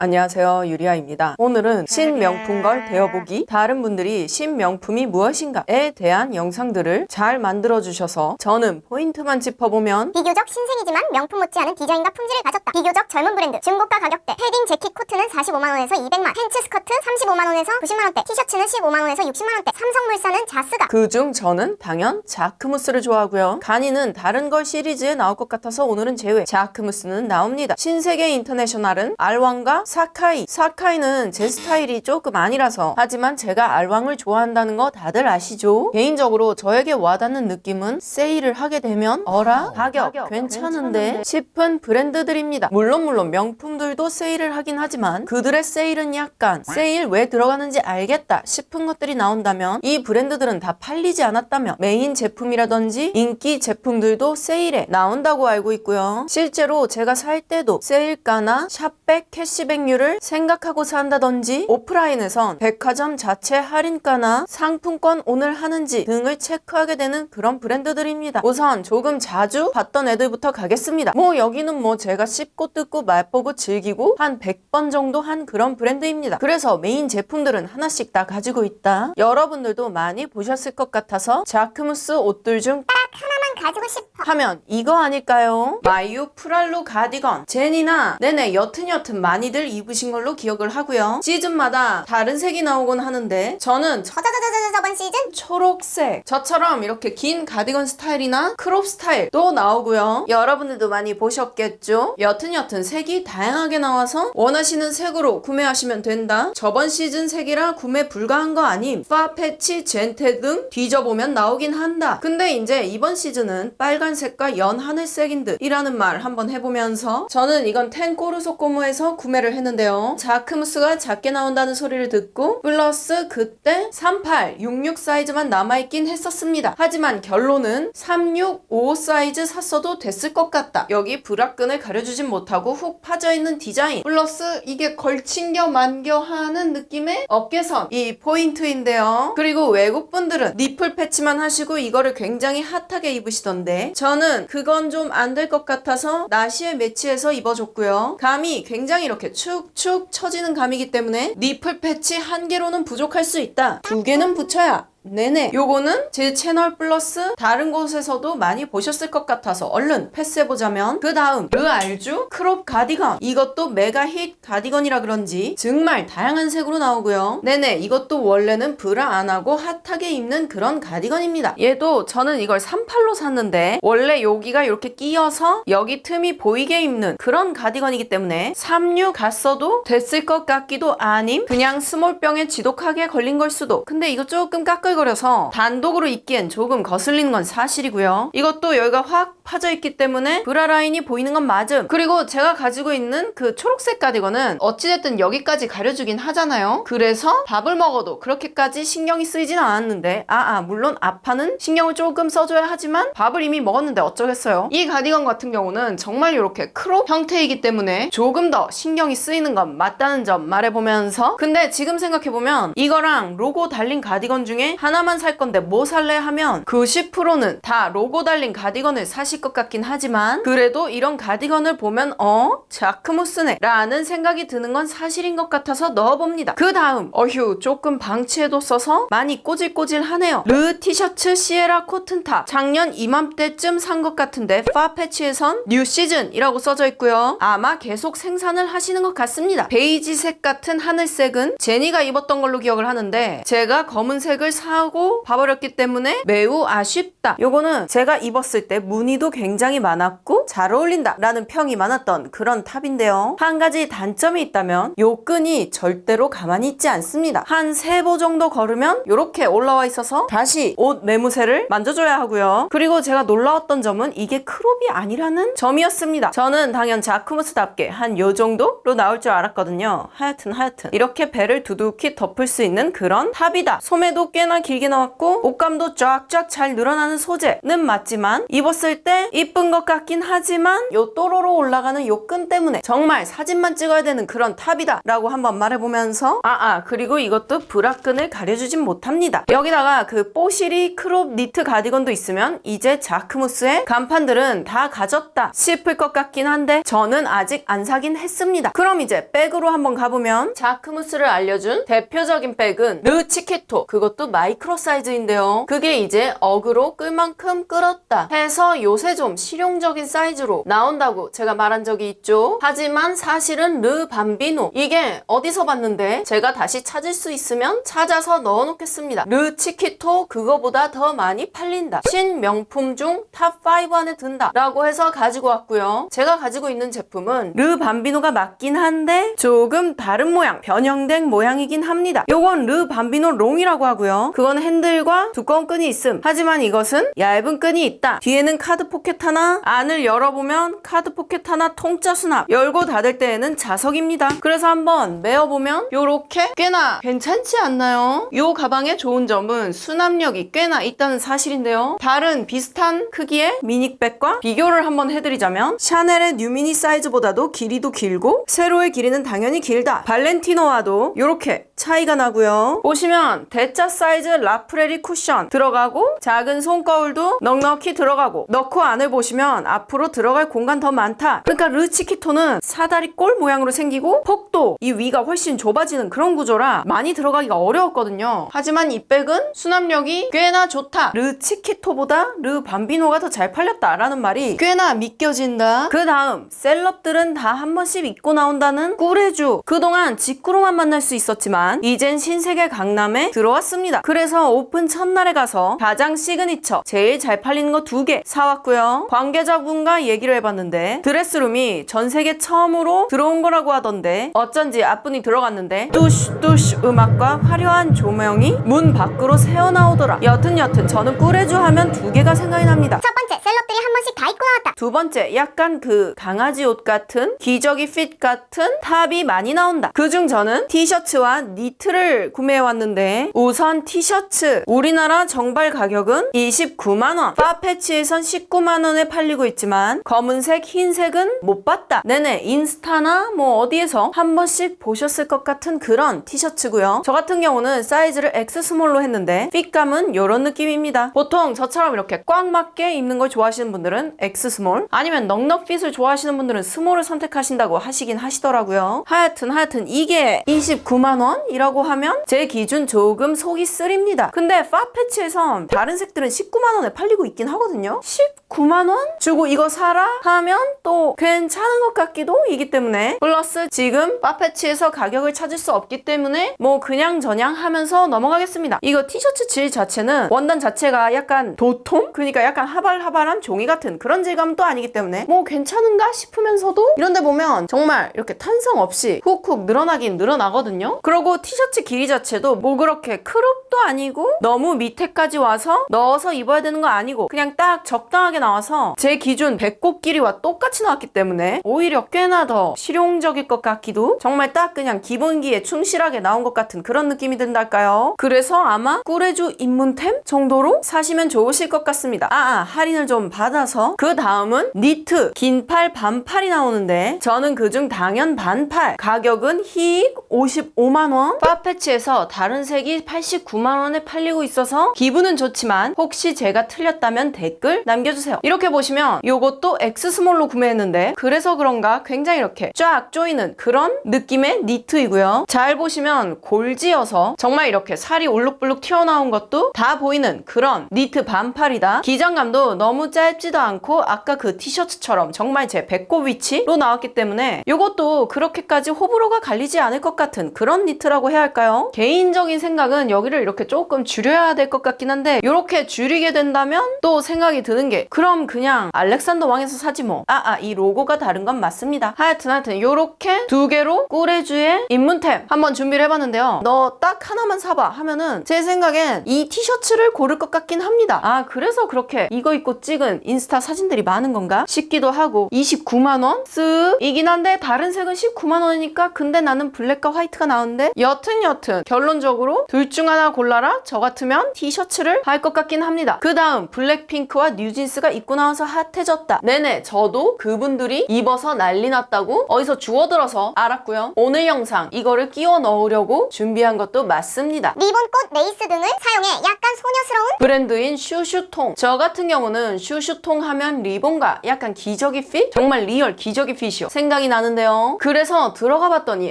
안녕하세요 유리아입니다. 오늘은 신명품 걸 배워보기 다른 분들이 신명품이 무엇인가에 대한 영상들을 잘 만들어 주셔서 저는 포인트만 짚어보면 비교적 신생이지만 명품 못지않은 디자인과 품질을 가졌다. 비교적 젊은 브랜드, 중고가 가격대. 패딩 재킷 코트는 45만원에서 200만, 팬츠 스커트 35만원에서 90만원대, 티셔츠는 15만원에서 60만원대, 삼성물산은 자스가. 그중 저는 당연 자크무스를 좋아하고요. 간이는 다른 걸 시리즈에 나올 것 같아서 오늘은 제외. 자크무스는 나옵니다. 신세계 인터내셔널은 알왕과 사카이. 사카이는 제 스타일이 조금 아니라서 하지만 제가 알왕을 좋아한다는 거 다들 아시죠? 개인적으로 저에게 와닿는 느낌은 세일을 하게 되면 어라? 가격, 괜찮은데? 싶은 브랜드들입니다. 물론 물론 명품들도 세일을 하긴 하지만 그들의 세일은 약간 세일 왜 들어가는지 알겠다 싶은 것들이 나온다면 이 브랜드들은 다 팔리지 않았다면 메인 제품이라든지 인기 제품들도 세일에 나온다고 알고 있고요. 실제로 제가 살 때도 세일가나 샵백 캐시백 률을 생각하고 산다든지 오프라인에선 백화점 자체 할인가나 상품권 오늘 하는지 등을 체크하게 되는 그런 브랜드들입니다. 우선 조금 자주 봤던 애들부터 가겠습니다. 뭐 여기는 뭐 제가 씹고 뜯고 맛보고 즐기고 한 100번 정도 한 그런 브랜드입니다. 그래서 메인 제품들은 하나씩 다 가지고 있다. 여러분들도 많이 보셨을 것 같아서 자크무스 옷들 중 하나만 가지고 싶어. 하면 이거 아닐까요? 마유 프랄로 가디건. 제니나 네네 여튼 여튼 많이들 입으신 걸로 기억을 하고요. 시즌마다 다른 색이 나오곤 하는데 저는 저저저저저 저번 시즌? 초록색. 저처럼 이렇게 긴 가디건 스타일이나 크롭 스타일도 나오고요. 여러분들도 많이 보셨겠죠? 여튼 여튼 색이 다양하게 나와서 원하시는 색으로 구매하시면 된다. 저번 시즌 색이라 구매 불가한 거 아님. 파페치 젠테 등 뒤져보면 나오긴 한다. 근데 이제 이번 시즌은 빨간색과 연 하늘색인 듯이라는 말 한번 해보면서 저는 이건 텐코르소 꼬무에서 구매를 했는데요 자크무스가 작게 나온다는 소리를 듣고 플러스 그때 38, 66 사이즈만 남아있긴 했었습니다. 하지만 결론은 365 사이즈 샀어도 됐을 것 같다. 여기 브라끈을 가려주진 못하고 훅 파져있는 디자인 플러스 이게 걸친겨 만겨 하는 느낌의 어깨선 이 포인트인데요. 그리고 외국분들은 니플 패치만 하시고 이거를 굉장히 핫 하게 입으시던데 저는 그건 좀 안 될 것 같아서 나시에 매치해서 입어줬고요. 감이 굉장히 이렇게 축축 처지는 감이기 때문에 니플 패치 한 개로는 부족할 수 있다. 두 개는 붙여야 네네. 요거는 제 채널 플러스 다른 곳에서도 많이 보셨을 것 같아서 얼른 패스해보자면 그 다음 르 알주 크롭 가디건 이것도 메가 힛 가디건이라 그런지 정말 다양한 색으로 나오고요. 네네. 이것도 원래는 브라 안 하고 핫하게 입는 그런 가디건입니다. 얘도 저는 이걸 38로 샀는데 원래 여기가 이렇게 끼어서 여기 틈이 보이게 입는 그런 가디건이기 때문에 36 갔어도 됐을 것 같기도 아님 그냥 스몰병에 지독하게 걸린 걸 수도 근데 이거 조금 까 끌거려서 단독으로 입기엔 조금 거슬리는 건 사실이고요. 이것도 여기가 확 파져 있기 때문에 브라 라인이 보이는 건 맞음. 그리고 제가 가지고 있는 그 초록색 가디건은 어찌됐든 여기까지 가려주긴 하잖아요. 그래서 밥을 먹어도 그렇게까지 신경이 쓰이진 않았는데 아아 물론 아파는 신경을 조금 써줘야 하지만 밥을 이미 먹었는데 어쩌겠어요? 이 가디건 같은 경우는 정말 이렇게 크롭 형태이기 때문에 조금 더 신경이 쓰이는 건 맞다는 점 말해보면서 근데 지금 생각해보면 이거랑 로고 달린 가디건 중에 하나만 살 건데 뭐 살래 하면 90%는 다 로고 달린 가디건을 사실 것 같긴 하지만 그래도 이런 가디건을 보면 어? 자크무스네. 라는 생각이 드는 건 사실인 것 같아서 넣어봅니다. 그 다음 어휴 조금 방치해뒀어서 많이 꼬질꼬질하네요. 르 티셔츠 시에라 코튼탑. 작년 이맘때쯤 산 것 같은데 파패치에선 뉴 시즌이라고 써져 있고요. 아마 계속 생산을 하시는 것 같습니다. 베이지색 같은 하늘색은 제니가 입었던 걸로 기억을 하는데 제가 검은색을 사고 봐버렸기 때문에 매우 아쉽다. 요거는 제가 입었을 때 무늬도 굉장히 많았고 잘 어울린다 라는 평이 많았던 그런 탑인데요. 한 가지 단점이 있다면 요 끈이 절대로 가만히 있지 않습니다. 한 세 보 정도 걸으면 이렇게 올라와 있어서 다시 옷 매무새를 만져줘야 하고요. 그리고 제가 놀라웠던 점은 이게 크롭이 아니라는 점이었습니다. 저는 당연 자크무스답게 한 요 정도로 나올 줄 알았거든요. 하여튼 하여튼. 이렇게 배를 두둑히 덮을 수 있는 그런 탑이다. 소매도 꽤나 길게 나왔고 옷감도 쫙쫙 잘 늘어나는 소재는 맞지만 입었을 때게 이쁜 것 같긴 하지만 요 또로로 올라가는 요 끈 때문에 정말 사진만 찍어야 되는 그런 탑이다 라고 한번 말해보면서 아아 그리고 이것도 브라끈을 가려주진 못합니다. 여기다가 그 뽀시리 크롭 니트 가디건도 있으면 이제 자크무스의 간판들은 다 가졌다 싶을 것 같긴 한데 저는 아직 안 사긴 했습니다. 그럼 이제 백으로 한번 가보면 자크무스를 알려준 대표적인 백은 르치케토. 그것도 마이크로 사이즈인데요. 그게 이제 어그로 끌 만큼 끌었다 해서 요새 좀 실용적인 사이즈로 나온다고 제가 말한 적이 있죠. 하지만 사실은 르 밤비노 이게 어디서 봤는데 제가 다시 찾을 수 있으면 찾아서 넣어놓겠습니다. 르 치키토 그거보다 더 많이 팔린다. 신명품 중 탑 5 안에 든다 라고 해서 가지고 왔고요. 제가 가지고 있는 제품은 르 밤비노가 맞긴 한데 조금 다른 모양 변형된 모양이긴 합니다. 요건 르 밤비노 롱이라고 하고요. 그건 핸들과 두꺼운 끈이 있음. 하지만 이것은 얇은 끈이 있다. 뒤에는 카드 포켓 하나? 안을 열어보면 카드 포켓 하나 통짜 수납 열고 닫을 때에는 자석입니다. 그래서 한번 메어보면 요렇게 꽤나 괜찮지 않나요? 요 가방의 좋은 점은 수납력이 꽤나 있다는 사실인데요. 다른 비슷한 크기의 미닉백과 비교를 한번 해드리자면 샤넬의 뉴미니 사이즈보다도 길이도 길고 세로의 길이는 당연히 길다. 발렌티노와도 요렇게 차이가 나고요. 보시면 대자 사이즈 라프레리 쿠션 들어가고 작은 손거울도 넉넉히 들어가고 넣고 안을 보시면 앞으로 들어갈 공간 더 많다. 그러니까 르치키토는 사다리 꼴 모양으로 생기고 폭도 이 위가 훨씬 좁아지는 그런 구조라 많이 들어가기가 어려웠거든요. 하지만 이 백은 수납력이 꽤나 좋다. 르치키토보다 르 밤비노가 더 잘 팔렸다라는 말이 꽤나 믿겨진다. 그 다음 셀럽들은 다 한 번씩 입고 나온다는 꿀의주. 그동안 직구로만 만날 수 있었지만 이젠 신세계 강남에 들어왔습니다. 그래서 오픈 첫날에 가서 가장 시그니처 제일 잘 팔리는 거 두 개 사왔고 요. 관계자분과 얘기를 해봤는데 드레스룸이 전 세계 처음으로 들어온 거라고 하던데 어쩐지 앞분이 들어갔는데 뚜슈뚜슈 음악과 화려한 조명이 문 밖으로 새어나오더라. 여튼 여튼 저는 꿀의주 하면 두 개가 생각이 납니다. 첫 번째 셀럽들이 한 번씩 다 입고 나왔다. 두 번째, 약간 그 강아지 옷 같은 기저귀 핏 같은 탑이 많이 나온다. 그중 저는 티셔츠와 니트를 구매해 왔는데 우선 티셔츠. 우리나라 정발 가격은 29만 원. 파페치에선 19만 원에 팔리고 있지만 검은색, 흰색은 못 봤다. 네네 인스타나 뭐 어디에서 한 번씩 보셨을 것 같은 그런 티셔츠고요. 저 같은 경우는 사이즈를 X 스몰로 했는데 핏감은 이런 느낌입니다. 보통 저처럼 이렇게 꽉 맞게 입는 걸 좋아하시는 분들은 X 스몰 아니면 넉넉 핏을 좋아하시는 분들은 스몰을 선택하신다고 하시긴 하시더라고요. 하여튼 하여튼 이게 29만 원이라고 하면 제 기준 조금 속이 쓰립니다. 근데 파페치에선 다른 색들은 19만 원에 팔리고 있긴 하거든요. 19만 원 주고 이거 사라 하면 또 괜찮은 것 같기도 이기 때문에 플러스 지금 파페치에서 가격을 찾을 수 없기 때문에 뭐 그냥 저냥 하면서 넘어가겠습니다. 이거 티셔츠 질 자체는 원단 자체가 약간 도톰? 그러니까 약간 하발하발한 종이 같은 그런 질감은 또 아니기 때문에 뭐 괜찮은가 싶으면서도 이런데 보면 정말 이렇게 탄성 없이 훅훅 늘어나긴 늘어나거든요. 그리고 티셔츠 길이 자체도 뭐 그렇게 크롭도 아니고 너무 밑에까지 와서 넣어서 입어야 되는 거 아니고 그냥 딱 적당하게 나와서 제 기준 배꼽 길이와 똑같이 나왔기 때문에 오히려 꽤나 더 실용적일 것 같기도 정말 딱 그냥 기본기에 충실하게 나온 것 같은 그런 느낌이 든달까요? 그래서 아마 꿀의주 입문템 정도로 사시면 좋으실 것 같습니다. 아, 아 할인을 좀 받아서 그 다음은 니트 긴팔 반팔이 나오는데 저는 그중 당연 반팔 가격은 희익 55만원 파페치에서 다른 색이 89만원에 팔리고 있어서 기분은 좋지만 혹시 제가 틀렸다면 댓글 남겨주세요 이렇게 보시면 요것도 X 스몰로 구매했는데 그래서 그런가 굉장히 이렇게 쫙 조이는 그런 느낌의 니트이고요. 잘 보시면 골지여서 정말 이렇게 살이 울룩불룩 튀어나온 것도 다 보이는 그런 니트 반팔이다. 기장감도 너무 짧지도 않고 아까 그 티셔츠처럼 정말 제 배꼽 위치로 나왔기 때문에 이것도 그렇게까지 호불호가 갈리지 않을 것 같은 그런 니트라고 해야 할까요? 개인적인 생각은 여기를 이렇게 조금 줄여야 될 것 같긴 한데 이렇게 줄이게 된다면 또 생각이 드는 게 그럼 그냥 알렉산더 왕에서 사지 뭐. 아, 아, 이 로고가 다른 건 맞습니다. 하여튼 하여튼 요렇게 두 개로 꿀의주의 입문템 한번 준비를 해봤는데요. 너 딱 하나만 사봐 하면은 제 생각엔 이 티셔츠를 고를 것 같긴 합니다. 아, 그래서 그렇게 이거 입고 찍은 인스타 사진들이 많은 건가 싶기도 하고 29만원? 쓱이긴 한데 다른 색은 19만원이니까 근데 나는 블랙과 화이트가 나오는데 여튼 여튼 결론적으로 둘 중 하나 골라라 저 같으면 티셔츠를 할 것 같긴 합니다. 그 다음 블랙핑크와 뉴진스가 보니까 입고 나와서 핫해졌다. 네네, 저도 그분들이 입어서 난리 났다고 어디서 주워들어서 알았고요. 오늘 영상 이거를 끼워 넣으려고 준비한 것도 맞습니다. 리본꽃, 레이스 등을 사용해 약간 소녀스러운 브랜드인 슈슈통. 저 같은 경우는 슈슈통 하면 리본과 약간 기저귀 핏? 정말 리얼 기저귀 핏이요. 생각이 나는데요. 그래서 들어가 봤더니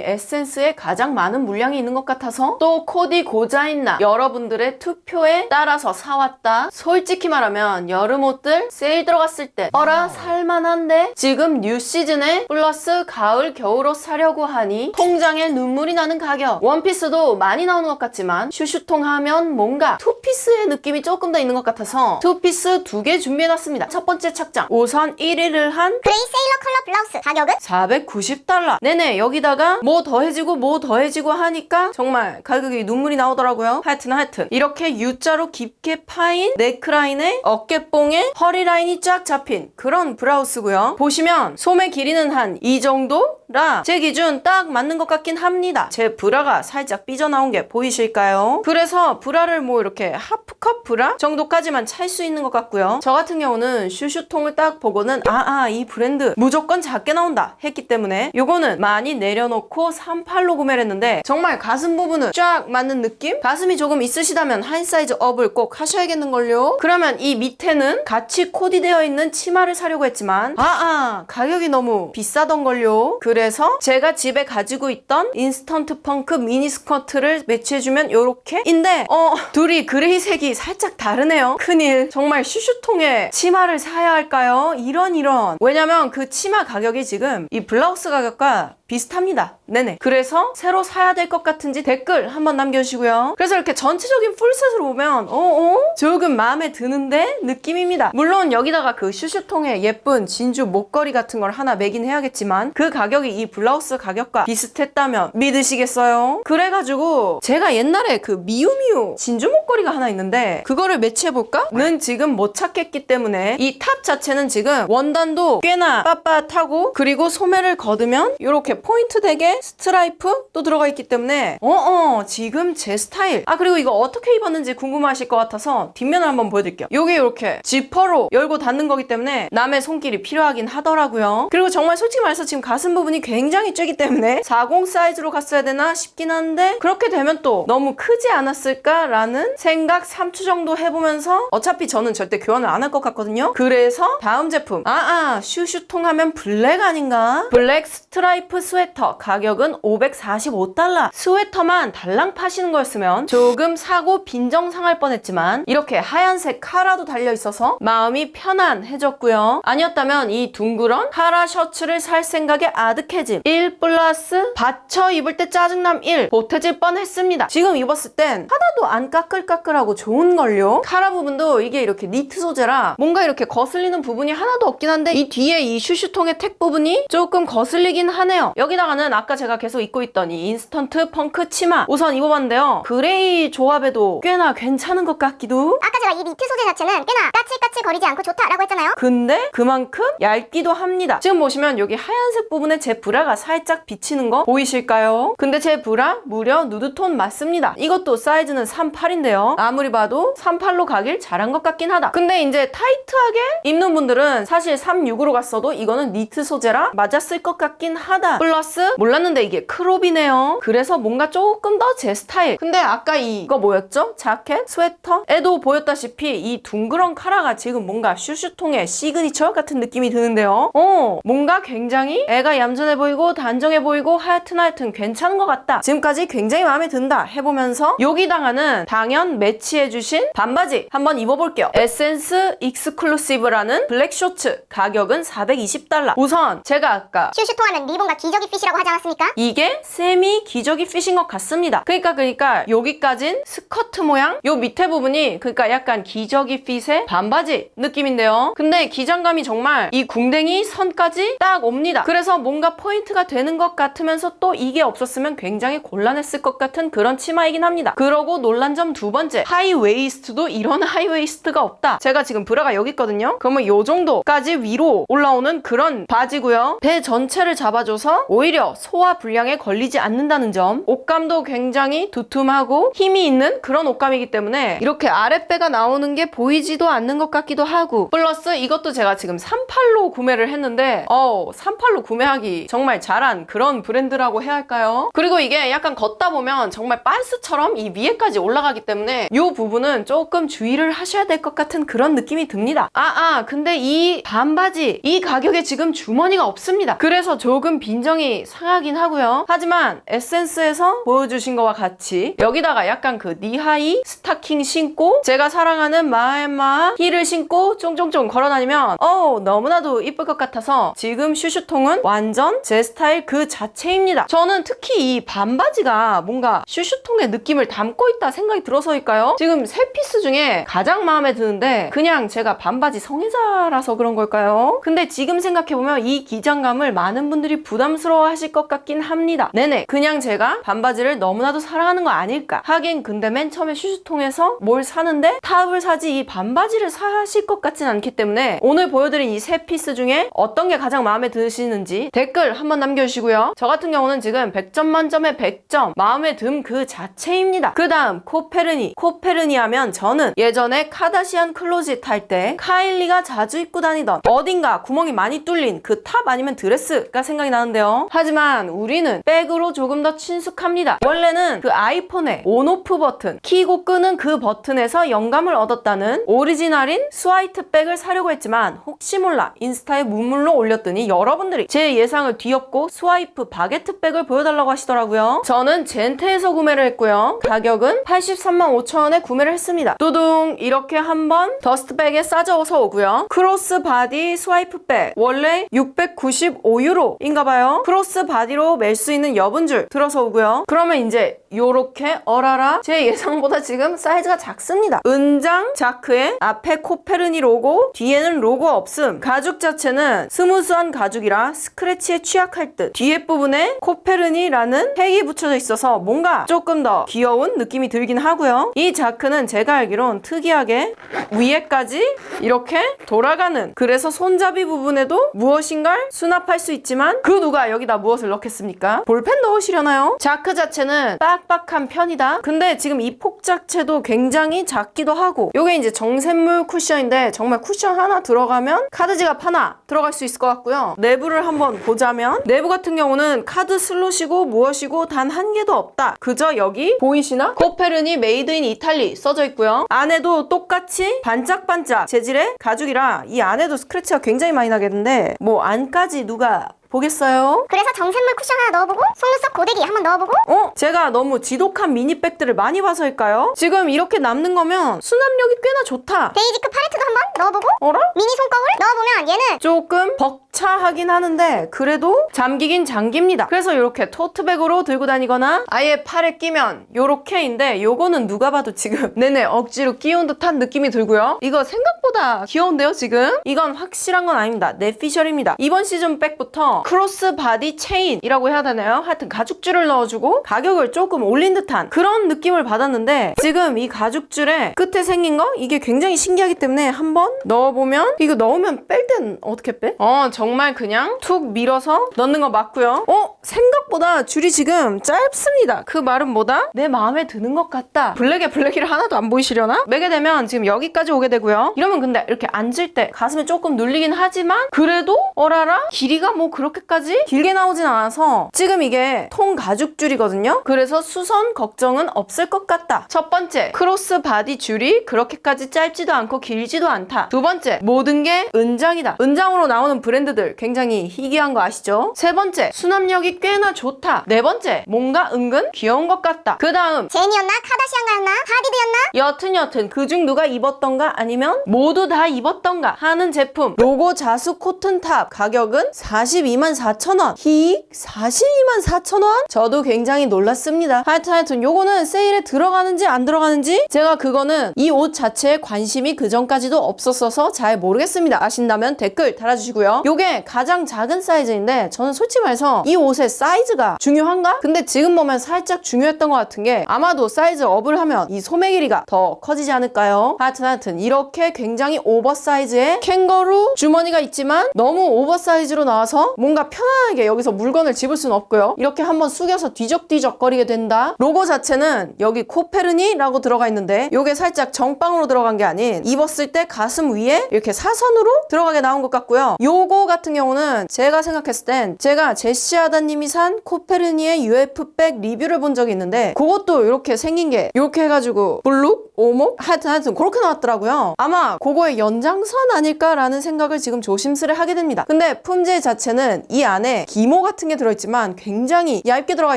에센스에 가장 많은 물량이 있는 것 같아서 또 코디 고자있나 여러분들의 투표에 따라서 사왔다. 솔직히 말하면 여름 옷들 세일 들어갔을 때 어라 살만한데 지금 뉴 시즌에 플러스 가을 겨울옷 사려고 하니 통장에 눈물이 나는 가격. 원피스도 많이 나오는 것 같지만 슈슈통 하면 뭔가 투피스의 느낌이 조금 더 있는 것 같아서 투피스 두 개 준비해놨습니다. 첫 번째 착장 우선 1위를 한 그레이 세일러 컬러 블라우스 가격은 490달러. 네네, 여기다가 뭐 더해지고 뭐 더해지고 하니까 정말 가격이 눈물이 나오더라고요. 하여튼 하여튼. 이렇게 U자로 깊게 파인 네크라인에 어깨뽕에 허리 라인이 쫙 잡힌 그런 브라우스고요. 보시면 소매 길이는 한 이 정도 라 제 기준 딱 맞는 것 같긴 합니다. 제 브라가 살짝 삐져나온 게 보이실까요? 그래서 브라를 뭐 이렇게 하프컵 브라 정도까지만 찰 수 있는 것 같고요. 저 같은 경우는 슈슈통을 딱 보고는 아아 이 브랜드 무조건 작게 나온다 했기 때문에 요거는 많이 내려놓고 38로 구매를 했는데 정말 가슴 부분은 쫙 맞는 느낌? 가슴이 조금 있으시다면 한 사이즈 업을 꼭 하셔야겠는걸요? 그러면 이 밑에는 같이 코디되어 있는 치마를 사려고 했지만 아아 가격이 너무 비싸던걸요? 그래 서 제가 집에 가지고 있던 인스턴트 펑크 미니 스커트를 매치해주면 요렇게 인데 어 둘이 그레이색이 살짝 다르네요 큰일 정말 슈슈통에 치마를 사야 할까요? 이런 이런 왜냐면 그 치마 가격이 지금 이 블라우스 가격과 비슷합니다. 네네. 그래서 새로 사야 될 것 같은지 댓글 한번 남겨주시고요. 그래서 이렇게 전체적인 풀셋으로 보면 어어? 조금 마음에 드는데? 느낌입니다. 물론 여기다가 그 슈슈통에 예쁜 진주 목걸이 같은 걸 하나 매긴 해야겠지만 그 가격이 이 블라우스 가격과 비슷했다면 믿으시겠어요? 그래가지고 제가 옛날에 그 미우미우 진주 목걸이가 하나 있는데 그거를 매치해볼까?는 지금 못 찾겠기 때문에 이 탑 자체는 지금 원단도 꽤나 빳빳하고 그리고 소매를 걷으면 이렇게 포인트 되게 스트라이프 또 들어가 있기 때문에 어어 지금 제 스타일 아 그리고 이거 어떻게 입었는지 궁금하실 것 같아서 뒷면을 한번 보여드릴게요 요게 이렇게 지퍼로 열고 닫는 거기 때문에 남의 손길이 필요하긴 하더라고요 그리고 정말 솔직히 말해서 지금 가슴 부분이 굉장히 쬐기 때문에 40 사이즈로 갔어야 되나 싶긴 한데 그렇게 되면 또 너무 크지 않았을까라는 생각 3초 정도 해보면서 어차피 저는 절대 교환을 안 할 것 같거든요. 그래서 다음 제품. 아아 슈슈통 하면 블랙 아닌가? 블랙 스트라이프 스웨터. 가격은 545달러. 스웨터만 달랑 파시는 거였으면 조금 사고 빈정 상할 뻔했지만 이렇게 하얀색 카라도 달려 있어서 마음이 편안해졌고요. 아니었다면 이 둥그런 카라 셔츠를 살 생각에 아득 해짐. 1 플러스 받쳐 입을 때 짜증남 1 보태질 뻔했습니다. 지금 입었을 땐 하나도 안 까끌까끌하고 좋은걸요. 카라 부분도 이게 이렇게 니트 소재라 뭔가 이렇게 거슬리는 부분이 하나도 없긴 한데 이 뒤에 이 슈슈통의 택 부분이 조금 거슬리긴 하네요. 여기다가는 아까 제가 계속 입고 있던 이 인스턴트 펑크 치마 우선 입어봤는데요. 그레이 조합에도 꽤나 괜찮은 것 같기도. 아까 제가 이 니트 소재 자체는 꽤나 까칠까칠 거리지 않고 좋다라고 했잖아요. 근데 그만큼 얇기도 합니다. 지금 보시면 여기 하얀색 부분에 제 브라가 살짝 비치는 거 보이실까요? 근데 제 브라 무려 누드톤 맞습니다. 이것도 사이즈는 38인데요. 아무리 봐도 38로 가길 잘한 것 같긴 하다. 근데 이제 타이트하게 입는 분들은 사실 36으로 갔어도 이거는 니트 소재라 맞았을 것 같긴 하다. 플러스 몰랐는데 이게 크롭이네요. 그래서 뭔가 조금 더 제 스타일. 근데 아까 이거 뭐였죠? 자켓? 스웨터 에도 보였다시피 이 둥그런 카라가 지금 뭔가 슈슈통의 시그니처 같은 느낌이 드는데요. 어, 뭔가 굉장히 애가 얌전해 보이고 단정해 보이고 하여튼 하여튼 괜찮은 것 같다. 지금까지 굉장히 마음에 든다 해보면서 여기다가는 당연 매치해주신 반바지 한번 입어볼게요. 에센스 익스클루시브라는 블랙 쇼츠 가격은 420달러. 우선 제가 아까 슈슈통하면 리본과 기저귀 핏이라고 하지 않았습니까? 이게 세미 기저귀 핏인 것 같습니다. 그러니까 그러니까 여기까진 스커트 모양, 요 밑에 부분이 그러니까 약간 기저귀 핏의 반바지 느낌인데요. 근데 기장감이 정말 이 궁뎅이 선까지 딱 옵니다. 그래서 뭔가 포인트가 되는 것 같으면서 또 이게 없었으면 굉장히 곤란했을 것 같은 그런 치마이긴 합니다. 그러고 놀란 점 두 번째, 하이웨이스트도 이런 하이웨이스트가 없다. 제가 지금 브라가 여기 있거든요. 그러면 요 정도까지 위로 올라오는 그런 바지고요. 배 전체를 잡아줘서 오히려 소화 불량에 걸리지 않는다는 점. 옷감도 굉장히 두툼하고 힘이 있는 그런 옷감이기 때문에 이렇게 아랫배가 나오는 게 보이지도 않는 것 같기도 하고 플러스 이것도 제가 지금 38로 구매를 했는데 어 38로 구매하기 정말 잘한 그런 브랜드라고 해야 할까요? 그리고 이게 약간 걷다 보면 정말 빤스처럼 이 위에까지 올라가기 때문에 이 부분은 조금 주의를 하셔야 될 것 같은 그런 느낌이 듭니다. 아, 아, 근데 이 반바지 이 가격에 지금 주머니가 없습니다. 그래서 조금 빈정이 상하긴 하고요. 하지만 에센스에서 보여주신 거와 같이 여기다가 약간 그 니하이 스타킹 신고 제가 사랑하는 마에마 힐을 신고 쫑쫑쫑 걸어 다니면 어 너무나도 이쁠 것 같아서 지금 슈슈통은 완전 제 스타일 그 자체입니다. 저는 특히 이 반바지가 뭔가 슈슈통의 느낌을 담고 있다 생각이 들어서일까요? 지금 세 피스 중에 가장 마음에 드는데 그냥 제가 반바지 성애자라서 그런 걸까요? 근데 지금 생각해보면 이 기장감을 많은 분들이 부담스러워 하실 것 같긴 합니다. 네네. 그냥 제가 반바지를 너무나도 사랑하는 거 아닐까? 하긴 근데 맨 처음에 슈슈통에서 뭘 사는데 탑을 사지 이 반바지를 사실 것 같진 않기 때문에 오늘 보여드린 이 세 피스 중에 어떤 게 가장 마음에 드시는지 댓글 한번 남겨주시고요. 저 같은 경우는 지금 100점 만점에 100점 마음에 든그 자체입니다. 그 다음 코페르니. 코페르니 하면 저는 예전에 카다시안 클로짓 할 때 카일리가 자주 입고 다니던 어딘가 구멍이 많이 뚫린 그 탑 아니면 드레스가 생각이 나는데요. 하지만 우리는 백으로 조금 더 친숙합니다. 원래는 그 아이폰의 온오프 버튼, 키고 끄는 그 버튼에서 영감을 얻었다는 오리지널인 스와이트 백을 사려고 했지만 혹시 몰라 인스타에 문물로 올렸더니 여러분들이 제 예상을 뒤엎고 스와이프 바게트 백을 보여달라고 하시더라고요. 저는 젠테에서 구매를 했고요. 가격은 83만 5천 원에 구매를 했습니다. 뚜둥 이렇게 한번 더스트백에 싸져서 오고요. 크로스 바디 스와이프 백 원래 695유로인가봐요. 크로스 바디로 멜 수 있는 여분줄 들어서 오고요. 그러면 이제 요렇게 어라라 제 예상보다 지금 사이즈가 작습니다. 은장 자크에 앞에 코페르니 로고 뒤에는 로고 없음 가죽 자체는 스무스한 가죽이라 스크래치 에 취약할 듯 뒤에 부분에 코페르니라는 택이 붙여져 있어서 뭔가 조금 더 귀여운 느낌이 들긴 하고요. 이 자크는 제가 알기론 특이하게 위에까지 이렇게 돌아가는 그래서 손잡이 부분에도 무엇인가를 수납할 수 있지만 그 누가 여기다 무엇을 넣겠습니까? 볼펜 넣으시려나요? 자크 자체는 빡빡한 편이다. 근데 지금 이 폭 자체도 굉장히 작기도 하고 요게 이제 정샘물 쿠션인데 정말 쿠션 하나 들어가면 카드 지갑 하나 들어갈 수 있을 것 같고요. 내부를 한번 보자 면 내부 같은 경우는 카드 슬롯이고 무엇이고 단 한 개도 없다. 그저 여기 보이시나? 코페르니 메이드 인 이탈리 써져 있고요. 안에도 똑같이 반짝반짝 재질의 가죽이라 이 안에도 스크래치가 굉장히 많이 나겠는데 뭐 안까지 누가 보겠어요? 그래서 정샘물 쿠션 하나 넣어보고 속눈썹 고데기 한번 넣어보고 어? 제가 너무 지독한 미니백들을 많이 봐서일까요? 지금 이렇게 남는 거면 수납력이 꽤나 좋다. 베이지크 팔레트도 한번 넣어보고 어라? 미니 손거울 넣어보면 얘는 조금 벅차하긴 하는데 그래도 잠기긴 잠깁니다. 그래서 이렇게 토트백으로 들고 다니거나 아예 팔에 끼면 요렇게인데 요거는 누가 봐도 지금 내내 억지로 끼운 듯한 느낌이 들고요. 이거 생각보다 귀여운데요 지금? 이건 확실한 건 아닙니다. 넷피셜입니다. 이번 시즌 백부터 크로스 바디 체인이라고 해야 되나요? 하여튼 가죽줄을 넣어주고 가격을 조금 올린 듯한 그런 느낌을 받았는데 지금 이 가죽줄에 끝에 생긴 거 이게 굉장히 신기하기 때문에 한번 넣어보면 이거 넣으면 뺄 땐 어떻게 빼? 어 정말 그냥 툭 밀어서 넣는 거 맞고요. 어 생각보다 줄이 지금 짧습니다. 그 말은 뭐다? 내 마음에 드는 것 같다. 블랙에 블랙이를 하나도 안 보이시려나? 매게 되면 지금 여기까지 오게 되고요. 이러면 근데 이렇게 앉을 때 가슴이 조금 눌리긴 하지만 그래도 어라라 길이가 뭐 그렇게 까지 길게 나오진 않아서 지금 이게 통 가죽 줄이거든요. 그래서 수선 걱정은 없을 것 같다. 첫 번째 크로스 바디 줄이 그렇게까지 짧지도 않고 길지도 않다. 두 번째 모든 게 은장이다. 은장으로 나오는 브랜드들 굉장히 희귀한 거 아시죠? 세 번째 수납력이 꽤나 좋다. 네 번째 뭔가 은근 귀여운 것 같다. 그 다음 제니였나 카다시안가였나 하디드였나 여튼 여튼 그중 누가 입었던가 아니면 모두 다 입었던가 하는 제품 로고 자수 코튼 탑 가격은 42만 4천원 희익 42만 4천원? 저도 굉장히 놀랐습니다 하여튼 하여튼 요거는 세일에 들어가는지 안 들어가는지 제가 그거는 이 옷 자체에 관심이 그 전까지도 없었어서 잘 모르겠습니다 아신다면 댓글 달아주시고요 요게 가장 작은 사이즈인데 저는 솔직히 말해서 이 옷의 사이즈가 중요한가? 근데 지금 보면 살짝 중요했던 것 같은 게 아마도 사이즈 업을 하면 이 소매 길이가 더 커지지 않을까요? 하여튼 하여튼 이렇게 굉장히 오버사이즈의 캥거루 주머니가 있지만 너무 오버사이즈로 나와서 뭔가 뭔가 편안하게 여기서 물건을 집을 수는 없고요. 이렇게 한번 숙여서 뒤적뒤적 거리게 된다. 로고 자체는 여기 코페르니라고 들어가 있는데 요게 살짝 정빵으로 들어간 게 아닌 입었을 때 가슴 위에 이렇게 사선으로 들어가게 나온 것 같고요. 요거 같은 경우는 제가 생각했을 땐 제가 제시 아다님이 산 코페르니의 UF백 리뷰를 본 적이 있는데 그것도 이렇게 생긴 게 이렇게 해가지고 블룩, 오목 하여튼 하여튼 그렇게 나왔더라고요. 아마 그거의 연장선 아닐까라는 생각을 지금 조심스레 하게 됩니다. 근데 품질 자체는 이 안에 기모 같은 게 들어있지만 굉장히 얇게 들어가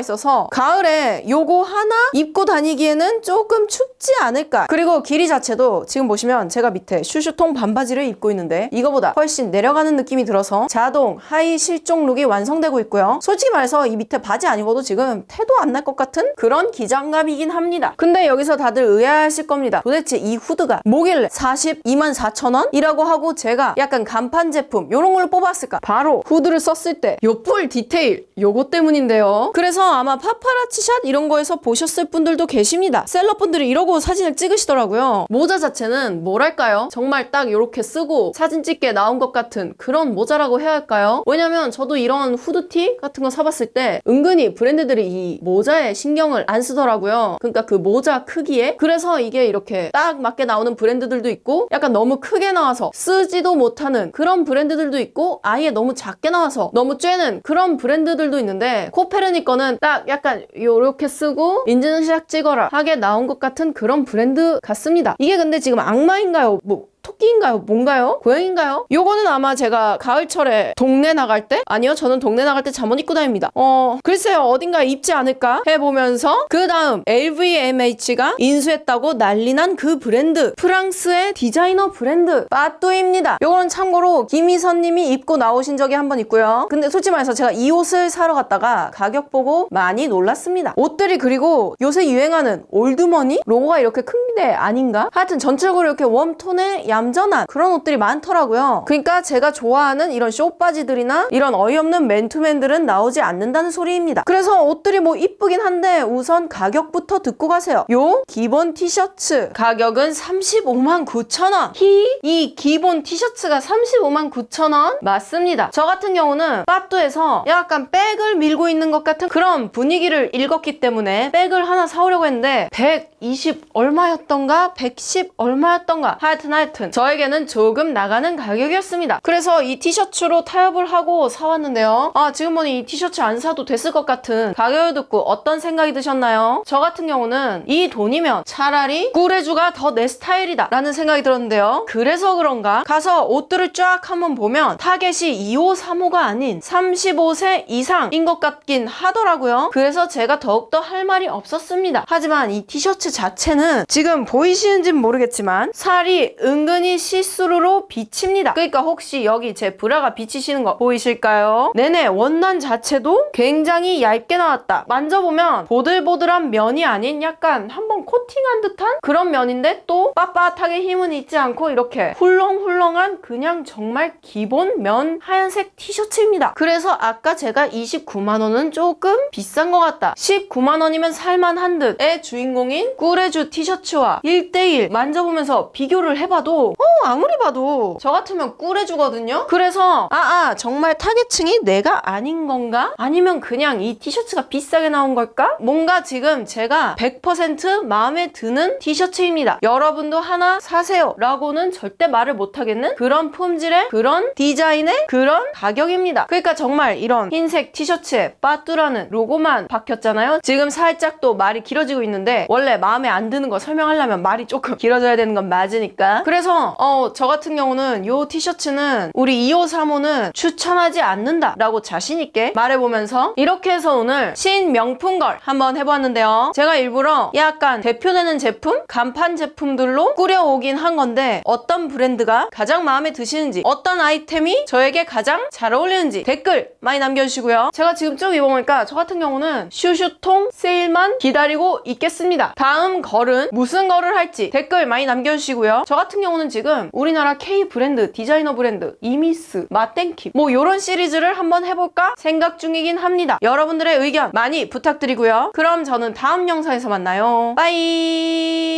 있어서 가을에 요거 하나 입고 다니기에는 조금 춥지 않을까. 그리고 길이 자체도 지금 보시면 제가 밑에 슈슈통 반바지를 입고 있는데 이거보다 훨씬 내려가는 느낌이 들어서 자동 하이 실종 룩이 완성되고 있고요. 솔직히 말해서 이 밑에 바지 안 입어도 지금 태도 안 날 것 같은 그런 기장감이긴 합니다. 근데 여기서 다들 의아하실 겁니다. 도대체 이 후드가 뭐길래 42만 4천 원이라고 하고 제가 약간 간판 제품 요런 걸 뽑았을까? 바로 후드를 썼을 때 요 뿔 디테일 요거 때문인데요. 그래서 아마 파파라치 샷 이런 거에서 보셨을 분들도 계십니다. 셀럽분들이 이러고 사진을 찍으시더라고요. 모자 자체는 뭐랄까요? 정말 딱 이렇게 쓰고 사진 찍게 나온 것 같은 그런 모자라고 해야 할까요? 왜냐면 저도 이런 후드티 같은 거 사봤을 때 은근히 브랜드들이 이 모자에 신경을 안 쓰더라고요. 그러니까 그 모자 크기에 그래서 이게 이렇게 딱 맞게 나오는 브랜드들도 있고 약간 너무 크게 나와서 쓰지도 못하는 그런 브랜드들도 있고 아예 너무 작게 나와서 너무 쬐는 그런 브랜드들도 있는데 코페르니 거는 딱 약간 요렇게 쓰고 인증샷 찍어라 하게 나온 것 같은 그런 브랜드 같습니다. 이게 근데 지금 악마인가요? 뭐 토끼인가요? 뭔가요? 고양인가요? 요거는 아마 제가 가을철에 동네 나갈 때? 아니요, 저는 동네 나갈 때 잠옷 입고 다닙니다. 어, 글쎄요, 어딘가에 입지 않을까 해보면서 그 다음 LVMH가 인수했다고 난리난 그 브랜드 프랑스의 디자이너 브랜드 빠뚜입니다. 요거는 참고로 김희선 님이 입고 나오신 적이 한 번 있고요. 근데 솔직히 말해서 제가 이 옷을 사러 갔다가 가격 보고 많이 놀랐습니다. 옷들이 그리고 요새 유행하는 올드머니 로고가 이렇게 큰데 아닌가? 하여튼 전체적으로 이렇게 웜톤의 얌전한 그런 옷들이 많더라고요. 그러니까 제가 좋아하는 이런 쇼바지들이나 이런 어이없는 맨투맨들은 나오지 않는다는 소리입니다. 그래서 옷들이 뭐 이쁘긴 한데 우선 가격부터 듣고 가세요. 요 기본 티셔츠 가격은 35만 9천 원. 히 이 기본 티셔츠가 35만 9천 원 맞습니다. 저 같은 경우는 빠뚜에서 약간 백을 밀고 있는 것 같은 그런 분위기를 읽었기 때문에 백을 하나 사오려고 했는데 120 얼마였던가 110 얼마였던가 하여튼 하여튼 저에게는 조금 나가는 가격이었습니다. 그래서 이 티셔츠로 타협을 하고 사왔는데요. 아 지금 보니 이 티셔츠 안 사도 됐을 것 같은 가격을 듣고 어떤 생각이 드셨나요? 저 같은 경우는 이 돈이면 차라리 꾸레주가 더 내 스타일이다 라는 생각이 들었는데요. 그래서 그런가 가서 옷들을 쫙 한번 보면 타겟이 25, 35가 아닌 35세 이상인 것 같긴 하더라고요. 그래서 제가 더욱더 할 말이 없었습니다. 하지만 이 티셔츠 자체는 지금 보이시는지는 모르겠지만 살이 은근 히 시스루로 비칩니다. 그러니까 혹시 여기 제 브라가 비치시는 거 보이실까요? 네네 원단 자체도 굉장히 얇게 나왔다. 만져보면 보들보들한 면이 아닌 약간 한번 코팅한 듯한 그런 면인데 또 빳빳하게 힘은 있지 않고 이렇게 훌렁훌렁한 그냥 정말 기본 면 하얀색 티셔츠입니다. 그래서 아까 제가 29만 원은 조금 비싼 것 같다. 19만 원이면 살만한 듯의 주인공인 꾸레주 티셔츠와 1대1 만져보면서 비교를 해봐도 어 아무리 봐도 저 같으면 꾸레주거든요. 그래서 아아 정말 타겟층이 내가 아닌 건가? 아니면 그냥 이 티셔츠가 비싸게 나온 걸까? 뭔가 지금 제가 100% 마음에 드는 티셔츠입니다. 여러분도 하나 사세요 라고는 절대 말을 못하겠는 그런 품질의 그런 디자인의 그런 가격입니다. 그러니까 정말 이런 흰색 티셔츠에 빠뚜라는 로고만 박혔잖아요. 지금 살짝 또 말이 길어지고 있는데 원래 마음에 안 드는 거 설명하려면 말이 조금 길어져야 되는 건 맞으니까. 그래서 어, 저 같은 경우는 요 티셔츠는 우리 2535는 추천하지 않는다 라고 자신있게 말해보면서 이렇게 해서 오늘 신명품 걸 한번 해보았는데요. 제가 일부러 약간 대표되는 제품, 간판 제품들로 꾸려오긴 한 건데 어떤 브랜드가 가장 마음에 드시는지 어떤 아이템이 저에게 가장 잘 어울리는지 댓글 많이 남겨주시고요. 제가 지금 좀 입어보니까 저 같은 경우는 슈슈통 세일만 기다리고 있겠습니다. 다음 걸은 무슨 걸을 할지 댓글 많이 남겨주시고요. 저 같은 경우 는 지금 우리나라 K 브랜드, 디자이너 브랜드, 이미스, 마땡킵 뭐 이런 시리즈를 한번 해볼까 생각 중이긴 합니다. 여러분들의 의견 많이 부탁드리고요. 그럼 저는 다음 영상에서 만나요. 빠이